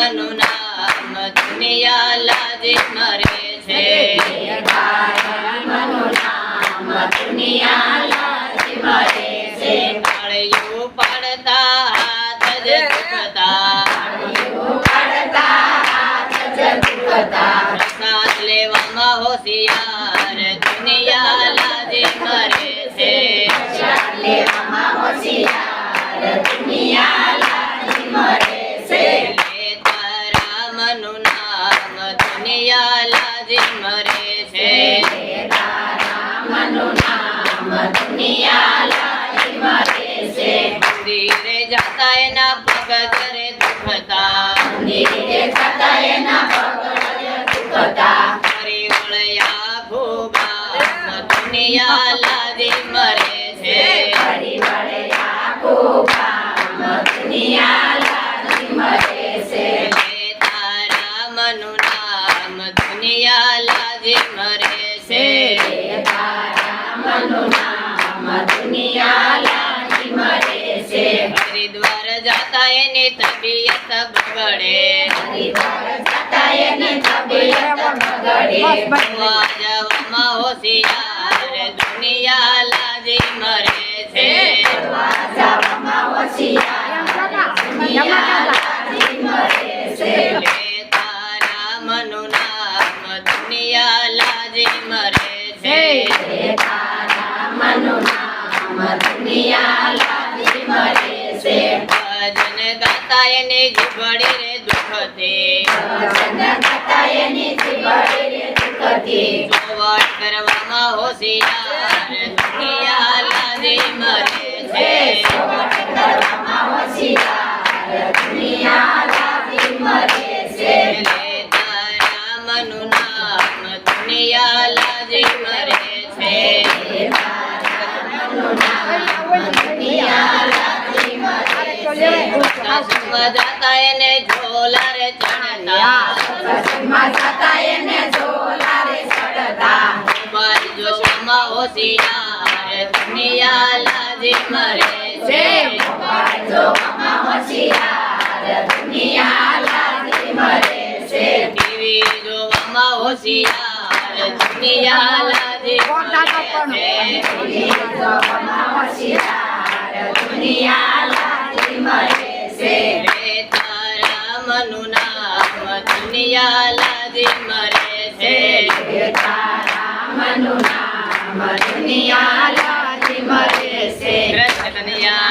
રામનું નામ દુનિયા લાજી મરે છે તાળીઓ પડતા લેવામાં હોશિયાર દુનિયા લાજે મરે છે લેતા રામનું નામ દુનિયા લાજી મરે છે. મંદિરે જાતા એના પગ ધરે દુખતા. ફરી વળ્યા ભૂબા દુનિયા લાજે એની તબિયત બગડે જોવા જવામાં હોશિયાર દુનિયા લાજે મરે છે. તારા રામનું નામ દુનિયા લાજે મરે છે. ભજન ગાતા એની જીભડી રે દુખતી જોવાટ કરવામાં હોશિયાર મરે છે. લેતા રામનું નામ દુનિયા મરે છે સત્સંગમાં જાતા એને ઝોલા રે જોવામાં હોશિયાર દુનિયા લાજે મરે જોવામાં હોશિયાર દુનિયા દુનિયા આઝાદી મરે છે તારા મનુના મનુનિયા લાજી મરે છે રતનિયા